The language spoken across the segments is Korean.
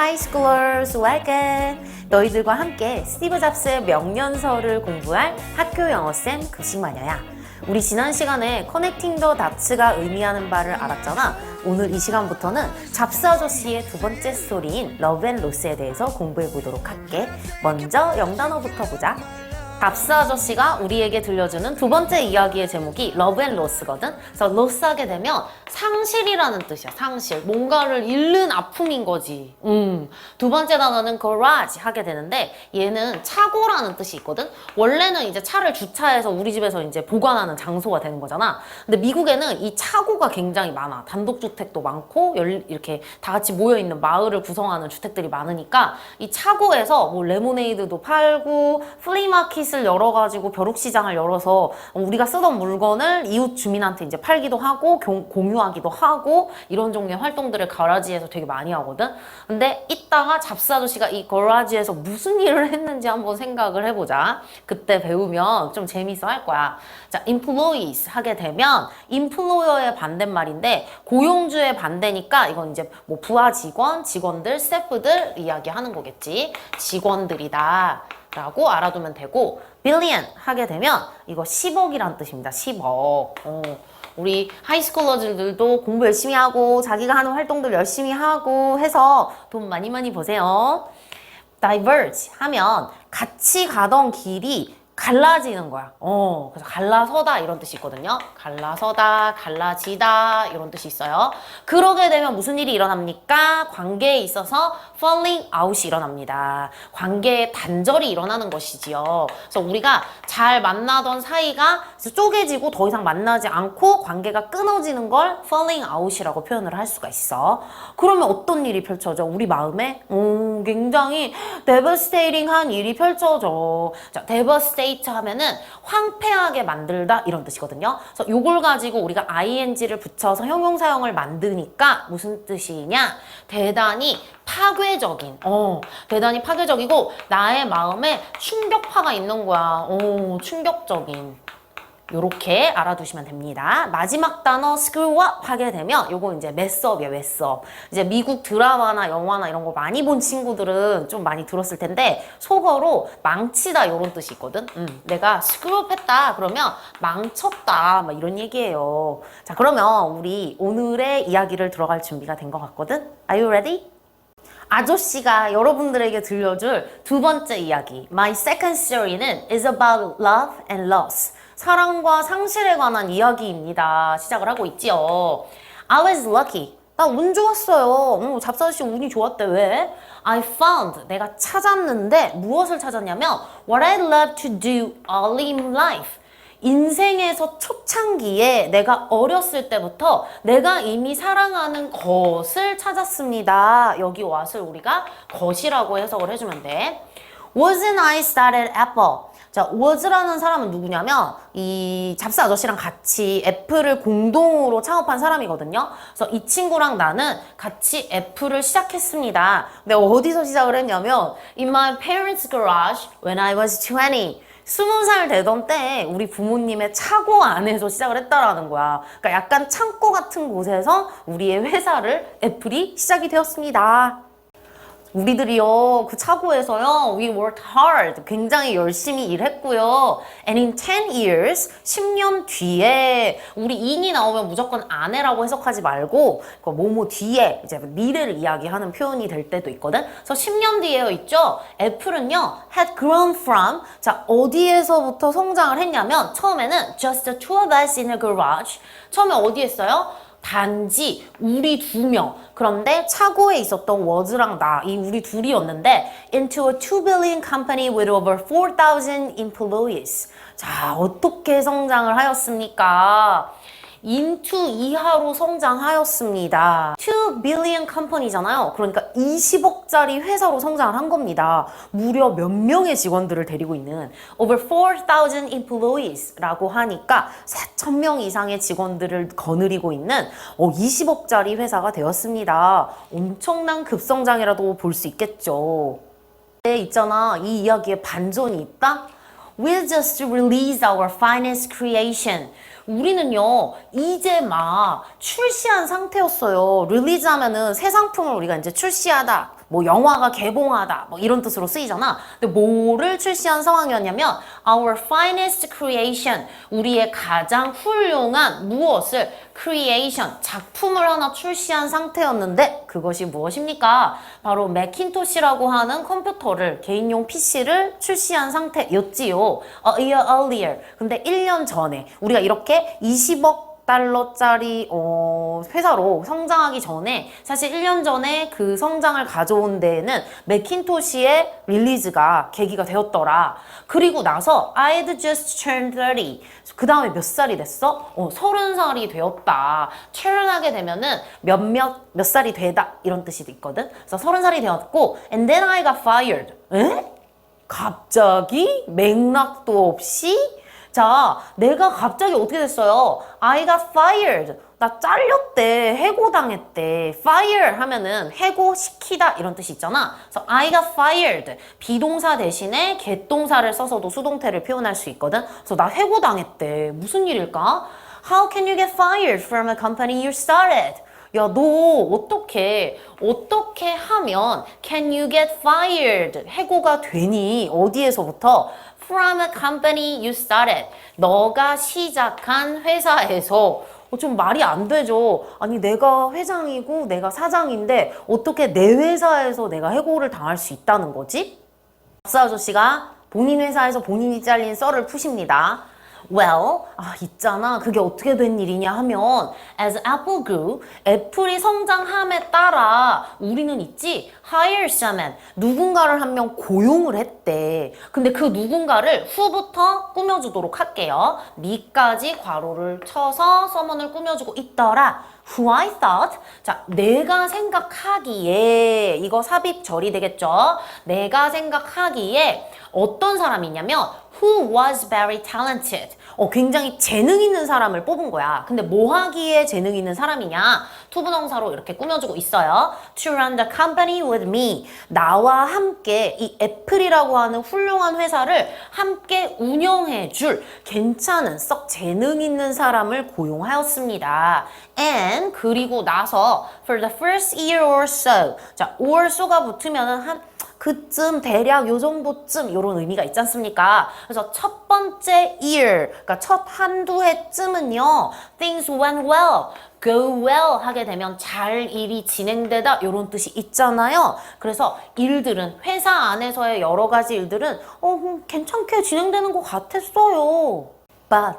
Highschoolers, welcome! 너희들과 함께 스티브 잡스의 명년서를 공부할 학교 영어쌤 급식마녀야. 우리 지난 시간에 커넥팅 더 다츠가 의미하는 바를 알았잖아. 오늘 이 시간부터는 잡스 아저씨의 두 번째 스토리인 러브 앤 로스에 대해서 공부해 보도록 할게. 먼저 영단어부터 보자. 잡스 아저씨가 우리에게 들려주는 두 번째 이야기의 제목이 러브 앤 로스거든. 그래서 로스 하게 되면 상실이라는 뜻이야. 상실. 뭔가를 잃는 아픔인 거지. 음. 두 번째 단어는 garage 하게 되는데 얘는 차고라는 뜻이 있거든. 원래는 이제 차를 주차해서 우리 집에서 이제 보관하는 장소가 되는 거잖아. 근데 미국에는 이 차고가 굉장히 많아. 단독 주택도 많고 열- 이렇게 다 같이 모여 있는 마을을 구성하는 주택들이 많으니까 이 차고에서 뭐 레모네이드도 팔고 플리마켓 을 열어가지고 벼룩시장을 열어서 우리가 쓰던 물건을 이웃 주민한테 이제 팔기도 하고 교- 공유하기도 하고 이런 종류의 활동들을 가라지에서 되게 많이 하거든. 근데 이따가 잡스 아저씨가 이 가라지에서 무슨 일을 했는지 한번 생각을 해보자. 그때 배우면 좀 재밌어 할 거야. 자, employees 하게 되면 employer의 반대말인데 고용주의 반대니까 이건 이제 뭐 부하 직원, 직원들, 스태프들 이야기하는 거겠지. 직원들이다. 라고 알아두면 되고 billion 하게 되면 이거 10억이란 뜻입니다. 10억. 어, 우리 하이스쿨러들도 공부 열심히 하고 자기가 하는 활동들 열심히 하고 해서 돈 많이 많이 버세요. diverge 하면 같이 가던 길이 갈라지는 거야. 어, 그래서 갈라서다 이런 뜻이 있거든요. 갈라서다, 갈라지다 이런 뜻이 있어요. 그러게 되면 무슨 일이 일어납니까? 관계에 있어서 falling out이 일어납니다. 관계에 단절이 일어나는 것이지요. 그래서 우리가 잘 만나던 사이가 쪼개지고 더 이상 만나지 않고 관계가 끊어지는 걸 falling out이라고 표현을 할 수가 있어. 그러면 어떤 일이 펼쳐져? 우리 마음에 오, 굉장히 devastating한 일이 펼쳐져. 자, devastate 하면은 황폐하게 만들다 이런 뜻이거든요. 그래서 요걸 가지고 우리가 ing를 붙여서 형용사형을 만드니까 무슨 뜻이냐? 대단히 파괴적인, 어, 대단히 파괴적이고 나의 마음에 충격파가 있는 거야. 어, 충격적인. 요렇게 알아두시면 됩니다. 마지막 단어 up 하게 되면 요거 이제 메스업이야, 메스업. 이제 미국 드라마나 영화나 이런 거 많이 본 친구들은 좀 많이 들었을 텐데 속어로 망치다 요런 뜻이 있거든. 음, 내가 up 했다 그러면 망쳤다 막 이런 얘기예요. 자, 그러면 우리 오늘의 이야기를 들어갈 준비가 된 것 같거든. Are you ready? 아저씨가 여러분들에게 들려줄 두 번째 이야기 My second story는 is about love and loss 사랑과 상실에 관한 이야기입니다 시작을 하고 있지요 I was lucky 나 운 좋았어요 어, 잡사아저씨 운이 좋았대 왜? I found 내가 찾았는데 무엇을 찾았냐면 What I love to do all in life 인생에서 초창기에 내가 어렸을 때부터 내가 이미 사랑하는 것을 찾았습니다. 여기 what을 우리가 것이라고 해석을 해주면 돼. Wasn't I started Apple? 자, was라는 사람은 누구냐면 이 잡스 아저씨랑 같이 애플을 공동으로 창업한 사람이거든요. 그래서 이 친구랑 나는 같이 애플을 시작했습니다. 근데 어디서 시작을 했냐면 in my parents' garage when I was 20. 스무 살 되던 때 우리 부모님의 차고 안에서 시작을 했다라는 거야. 그러니까 약간 창고 같은 곳에서 우리의 회사를 애플이 시작이 되었습니다. 우리들이요, 그 차고에서요, we worked hard. 굉장히 열심히 일했고요. And in 10 years, 10년 뒤에, 우리 in이 나오면 무조건 아내라고 해석하지 말고, 그 뭐뭐 뒤에, 이제 미래를 이야기하는 표현이 될 때도 있거든. 그래서 10년 뒤에요, 있죠? 애플은요, had grown from, 자, 어디에서부터 성장을 했냐면, 처음에는 just the two of us in a garage. 처음에 어디 했어요? 단지 우리 두 명. 그런데 차고에 있었던 워즈랑 나, 이 우리 둘이었는데 into a 2 billion company with over 4,000 employees. 자, 어떻게 성장을 하였습니까? Into 이하로 성장하였습니다. 2 billion 컴퍼니잖아요. 그러니까 20억짜리 회사로 성장을 한 겁니다. 무려 몇 명의 직원들을 데리고 있는 over 4,000 employees라고 하니까 4,000명 이상의 직원들을 거느리고 있는 어, 20억짜리 회사가 되었습니다. 엄청난 급성장이라도 볼 수 있겠죠. 네, 있잖아. 이 이야기에 반전이 있다? We'll just release our finest creation. 우리는요, 이제 막 출시한 상태였어요. 릴리즈 하면은 새 상품을 우리가 이제 출시하다. 뭐 영화가 개봉하다 뭐 이런 뜻으로 쓰이잖아. 근데 뭐를 출시한 상황이었냐면 our finest creation 우리의 가장 훌륭한 무엇을 creation 작품을 하나 출시한 상태였는데 그것이 무엇입니까? 바로 맥킨토시라고 하는 컴퓨터를 개인용 PC를 출시한 상태였지요. A year earlier. 근데 1년 전에 우리가 이렇게 20억 달러짜리 어, 회사로 성장하기 전에 사실 1년 전에 그 성장을 가져온 데에는 맥킨토시의 릴리즈가 계기가 되었더라. 그리고 나서 I'd just turned 30. 그 다음에 몇 살이 됐어? 어, 30살이 되었다. turn하게 되면은 몇몇 몇 살이 되다 이런 뜻이 있거든. 그래서 30살이 되었고 and then I got fired. 에? 갑자기 맥락도 없이 자, 내가 갑자기 어떻게 됐어요? I got fired. 나 잘렸대. 해고당했대. fire 하면은 해고시키다 이런 뜻이 있잖아. 그래서 I got fired. 비동사 대신에 get 동사를 써서도 수동태를 표현할 수 있거든. 그래서 나 해고당했대. 무슨 일일까? How can you get fired from a company you started? 야, 너 어떻게 어떻게 하면 can you get fired 해고가 되니? 어디에서부터? From a company you started. 너가 시작한 회사에서 어, 좀 말이 안 되죠. 아니 내가 회장이고 내가 사장인데 어떻게 내 회사에서 내가 해고를 당할 수 있다는 거지? 박사 아저씨가 본인 회사에서 본인이 잘린 썰을 푸십니다. Well, 아, 있잖아. 그게 어떻게 된 일이냐 하면, as Apple grew, 애플이 성장함에 따라 우리는 있지, hire someone, 누군가를 한 명 고용을 했대. 근데 그 누군가를 후부터 꾸며주도록 할게요. 미까지 괄호를 쳐서 someone을 꾸며주고 있더라. Who I thought, 자, 내가 생각하기에, 이거 삽입 절이 되겠죠? 내가 생각하기에 어떤 사람이냐면, who was very talented. 어, 굉장히 재능 있는 사람을 뽑은 거야. 근데 뭐 하기에 재능 있는 사람이냐? 투부정사로 이렇게 꾸며주고 있어요. To run the company with me. 나와 함께 이 애플이라고 하는 훌륭한 회사를 함께 운영해 줄 괜찮은 썩 재능 있는 사람을 고용하였습니다. And 그리고 나서 for the first year or so. 자, or so가 붙으면은 한 그쯤 대략 요 정도쯤 요런 의미가 있지 않습니까? 그래서 첫 번째 year, 그러니까 첫 한두 해쯤은요, things went well, go well 하게 되면 잘 일이 진행되다 요런 뜻이 있잖아요. 그래서 일들은 회사 안에서의 여러 가지 일들은 어 음, 괜찮게 진행되는 것 같았어요. But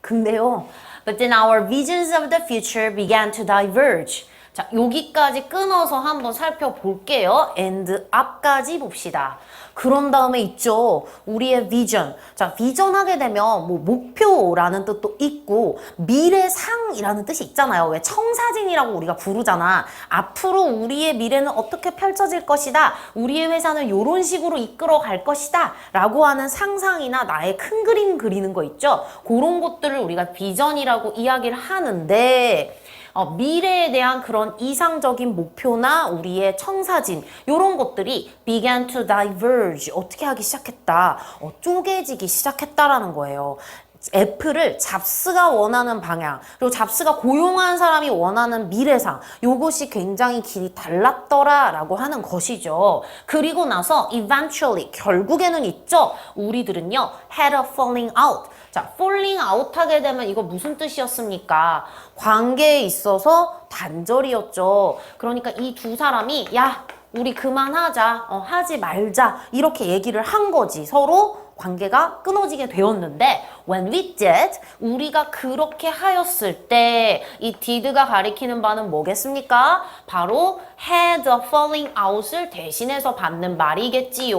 근데요. But then our visions of the future began to diverge. 자, 여기까지 끊어서 한번 살펴볼게요. and 앞까지 봅시다. 그런 다음에 있죠. 우리의 비전. 자, 비전 하게 되면 뭐 목표라는 뜻도 있고 미래상이라는 뜻이 있잖아요. 왜 청사진이라고 우리가 부르잖아. 앞으로 우리의 미래는 어떻게 펼쳐질 것이다. 우리의 회사는 이런 식으로 이끌어 갈 것이다. 라고 하는 상상이나 나의 큰 그림 그리는 거 있죠. 그런 것들을 우리가 비전이라고 이야기를 하는데 어, 미래에 대한 그런 이상적인 목표나 우리의 청사진 이런 것들이 began to diverge 어떻게 하기 시작했다 어, 쪼개지기 시작했다라는 거예요. 애플을 잡스가 원하는 방향 그리고 잡스가 고용한 사람이 원하는 미래상 요것이 굉장히 길이 달랐더라 라고 하는 것이죠. 그리고 나서 eventually 결국에는 있죠. 우리들은요 had a falling out 자, falling out 하게 되면 이거 무슨 뜻이었습니까? 관계에 있어서 단절이었죠. 그러니까 이 두 사람이 야, 우리 그만하자, 어, 하지 말자 이렇게 얘기를 한 거지. 서로 관계가 끊어지게 되었는데 when we did 우리가 그렇게 하였을 때 이 did가 가리키는 바는 뭐겠습니까? 바로 had a falling out을 대신해서 받는 말이겠지요.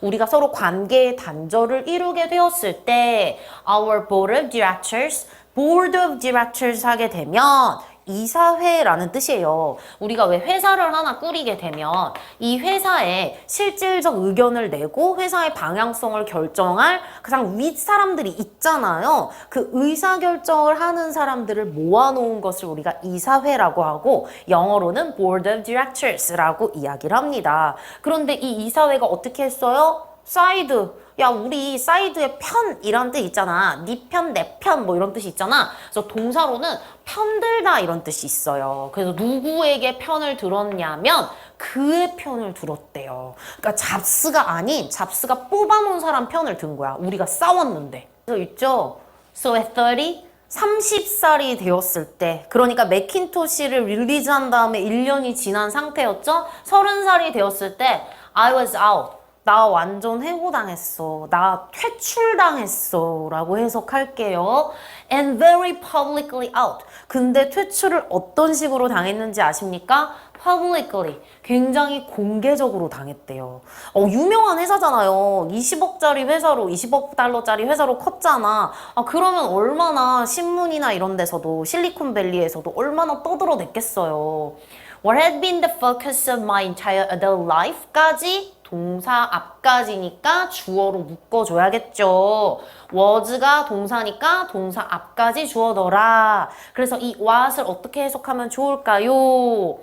우리가 서로 관계의 단절을 이루게 되었을 때 our board of directors board of directors 하게 되면 이사회라는 뜻이에요. 우리가 왜 회사를 하나 꾸리게 되면 이 회사에 실질적 의견을 내고 회사의 방향성을 결정할 가장 윗 사람들이 있잖아요. 그 의사 결정을 하는 사람들을 모아놓은 것을 우리가 이사회라고 하고 영어로는 Board of Directors라고 이야기를 합니다. 그런데 이 이사회가 어떻게 했어요? 사이드. 야, 우리 사이드에 편 이런 뜻 있잖아. 네 편, 내 편 뭐 이런 뜻이 있잖아. 그래서 동사로는 편들다 이런 뜻이 있어요. 그래서 누구에게 편을 들었냐면 그의 편을 들었대요. 그러니까 잡스가 아닌 잡스가 뽑아놓은 사람 편을 든 거야. 우리가 싸웠는데. 그래서 있죠. So at 30, 30살이 되었을 때, 그러니까 맥킨토시를 릴리즈한 다음에 1년이 지난 상태였죠? 30살이 되었을 때, I was out. 나 완전 해고당했어. 나 퇴출당했어. 라고 해석할게요. And very publicly out. 근데 퇴출을 어떤 식으로 당했는지 아십니까? publicly. 굉장히 공개적으로 당했대요. 어, 유명한 회사잖아요. 20억짜리 회사로, 20억 달러짜리 회사로 컸잖아. 아, 그러면 얼마나 신문이나 이런 데서도, 실리콘밸리에서도 얼마나 떠들어댔겠어요. What had been the focus of my entire adult life?까지 동사 앞까지니까 주어로 묶어줘야겠죠. was가 동사니까 동사 앞까지 주어 넣어라. 그래서 이 what을 어떻게 해석하면 좋을까요?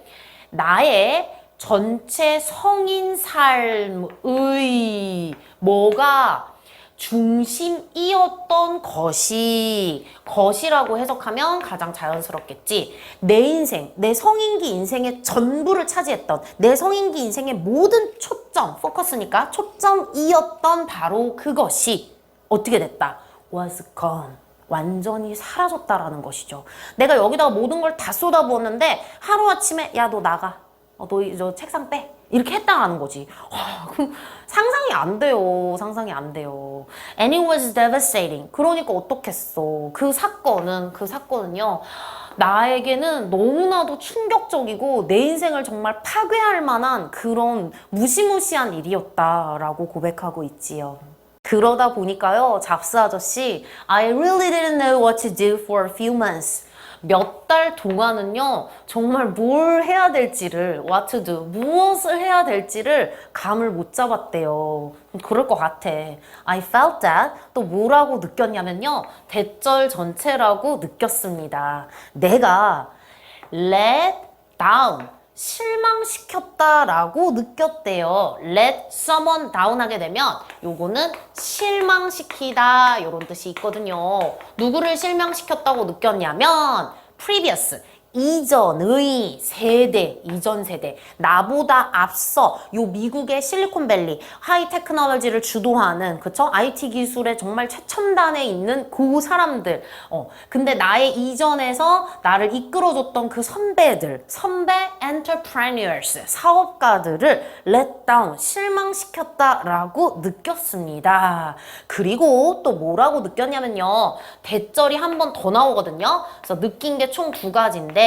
나의 전체 성인 삶의 뭐가 중심이었던 것이 것이라고 해석하면 가장 자연스럽겠지. 내 인생, 내 성인기 인생의 전부를 차지했던 내 성인기 인생의 모든 초점, 포커스니까 초점이었던 바로 그것이 어떻게 됐다? was gone. 완전히 사라졌다라는 것이죠. 내가 여기다가 모든 걸 다 쏟아부었는데 하루아침에 야 너 나가. 어, 너저 책상 빼. 이렇게 했다는 거지. 와, 그 상상이 안 돼요. 상상이 안 돼요. And it was devastating. 그러니까 어떻겠어. 그 사건은 그 사건은요. 나에게는 너무나도 충격적이고 내 인생을 정말 파괴할 만한 그런 무시무시한 일이었다라고 고백하고 있지요. 그러다 보니까요, 잡스 아저씨, I really didn't know what to do for a few months. 몇 달 동안은요, 정말 뭘 해야 될지를, what to do, 무엇을 해야 될지를 감을 못 잡았대요. 그럴 것 같아. I felt that. 또 뭐라고 느꼈냐면요, 대절 전체라고 느꼈습니다. 내가 let down. 실망시켰다라고 느꼈대요. let someone down 하게 되면 요거는 실망시키다 이런 뜻이 있거든요. 누구를 실망시켰다고 느꼈냐면 previous 이전의 세대, 이전 세대, 나보다 앞서 요 미국의 실리콘밸리 하이 테크놀로지를 주도하는 그쵸? IT 기술의 정말 최첨단에 있는 그 사람들. 어, 근데 나의 이전에서 나를 이끌어줬던 그 선배들, 선배 entrepreneurs, 사업가들을 down, 실망시켰다라고 느꼈습니다. 그리고 또 뭐라고 느꼈냐면요. 대절이 한 번 더 나오거든요. 그래서 느낀 게 총 두 가지인데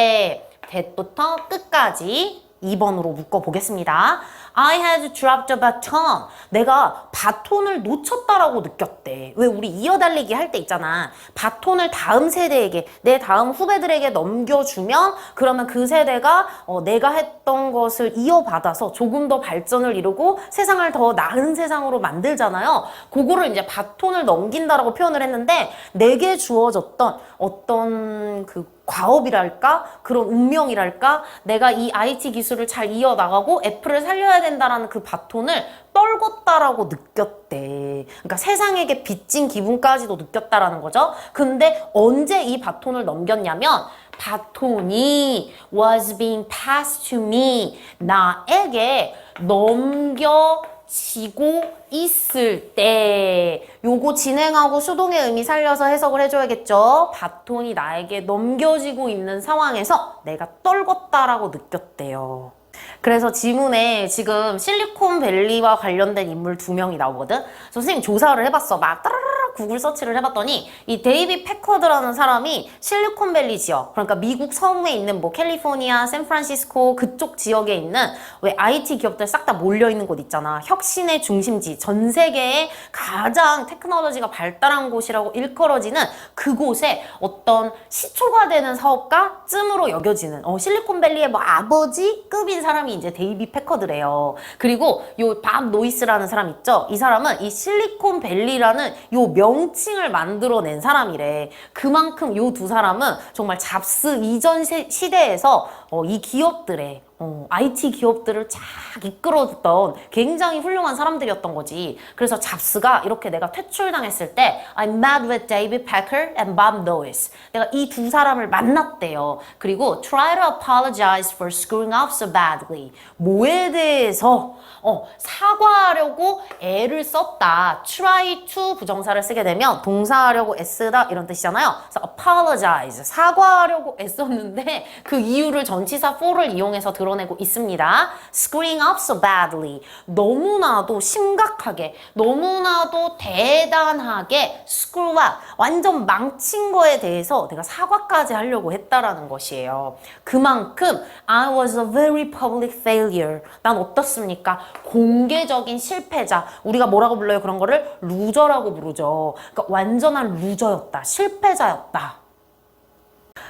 대부터 끝까지 2번으로 묶어보겠습니다. I had dropped a baton. 내가 바톤을 놓쳤다라고 느꼈대. 왜 우리 이어달리기 할 때 있잖아. 바톤을 다음 세대에게, 내 다음 후배들에게 넘겨주면 그러면 그 세대가 어, 내가 했던 것을 이어받아서 조금 더 발전을 이루고 세상을 더 나은 세상으로 만들잖아요. 그거를 이제 바톤을 넘긴다라고 표현을 했는데 내게 주어졌던 어떤 그 과업이랄까 그런 운명이랄까 내가 이 IT 기술을 잘 이어나가고 애플을 살려야 된다라는 그 바톤을 떨궜다라고 느꼈대. 그러니까 세상에게 빚진 기분까지도 느꼈다라는 거죠. 근데 언제 이 바톤을 넘겼냐면 바톤이 was being passed to me 나에게 넘겨 지고 있을 때 요거 진행하고 수동의 의미 살려서 해석을 해줘야겠죠. 바톤이 나에게 넘겨지고 있는 상황에서 내가 떨궜다라고 느꼈대요. 그래서 지문에 지금 실리콘밸리와 관련된 인물 두 명이 나오거든. 선생님 조사를 해봤어. 막 따라라라 구글 서치를 해봤더니 이 데이비 패커드라는 사람이 실리콘밸리 지역, 그러니까 미국 서부에 있는 뭐 캘리포니아, 샌프란시스코 그쪽 지역에 있는 왜 IT 기업들 싹 다 몰려 있는 곳 있잖아. 혁신의 중심지, 전 세계에 가장 테크놀로지가 발달한 곳이라고 일컬어지는 그곳에 어떤 시초가 되는 사업가 쯤으로 여겨지는 어, 실리콘밸리의 뭐 아버지급인 사람이 이제 데이비 패커드래요. 그리고 요 밥 노이스라는 사람 있죠? 이 사람은 이 실리콘밸리라는 요 명 칭을 만들어낸 사람이래. 그만큼 요두 사람은 정말 잡스 이전 세- 시대에서 어, 이 기업들의 어, IT 기업들을 쫙 이끌어줬던 굉장히 훌륭한 사람들이었던 거지. 그래서 잡스가 이렇게 내가 퇴출당했을 때 I met with David Packer and Bob Lewis. 내가 이 두 사람을 만났대요. 그리고 try to apologize for screwing up so badly. 뭐에 대해서 어, 사과하려고 애를 썼다. try to 부정사를 쓰게 되면 동사하려고 애쓰다 이런 뜻이잖아요. 그래서 apologize 사과하려고 애썼는데 그 이유를 전치사 for를 이용해서 드러내고 있습니다. screwing up so badly 너무나도 심각하게 너무나도 대단하게 screw up 완전 망친 거에 대해서 내가 사과까지 하려고 했다라는 것이에요. 그만큼 I was a very public failure. 난 어떻습니까? 공개적인 실패자. 우리가 뭐라고 불러요? 그런 거를 루저라고 부르죠. 그러니까 완전한 루저였다. 실패자였다.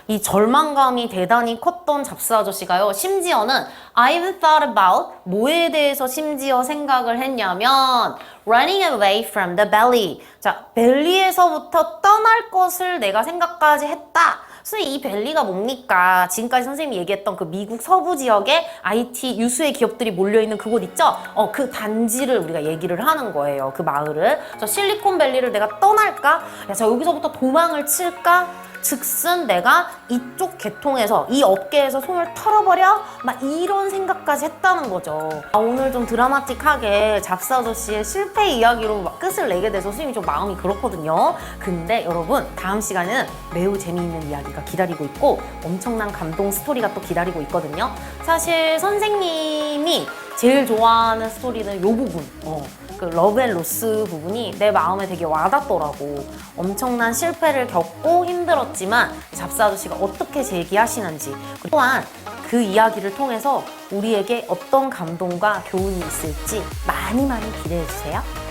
이 절망감이 대단히 컸던 잡스 아저씨가요. 심지어는 I've thought about 뭐에 대해서 심지어 생각을 했냐면 running away from the belly. 자, 벨리에서부터 떠날 것을 내가 생각까지 했다. 선생님 이 벨리가 뭡니까? 지금까지 선생님이 얘기했던 그 미국 서부 지역에 IT 유수의 기업들이 몰려있는 그곳 있죠? 어, 그 단지를 우리가 얘기를 하는 거예요. 그 마을을. 저 실리콘밸리를 내가 떠날까? 야, 저 여기서부터 도망을 칠까? 즉슨 내가 이쪽 계통에서 이 업계에서 손을 털어버려 막 이런 생각까지 했다는 거죠. 아, 오늘 좀 드라마틱하게 잡스 아저씨의 실패 이야기로 막 끝을 내게 돼서 선생님이 좀 마음이 그렇거든요. 근데 여러분 다음 시간에는 매우 재미있는 이야기가 기다리고 있고 엄청난 감동 스토리가 또 기다리고 있거든요. 사실 선생님이 제일 좋아하는 스토리는 이 부분. 어, 그 러브앤로스 부분이 내 마음에 되게 와닿더라고. 엄청난 실패를 겪고 힘들었지만 잡스 아저씨가 어떻게 재기하시는지 또한 그 이야기를 통해서 우리에게 어떤 감동과 교훈이 있을지 많이 많이 기대해 주세요.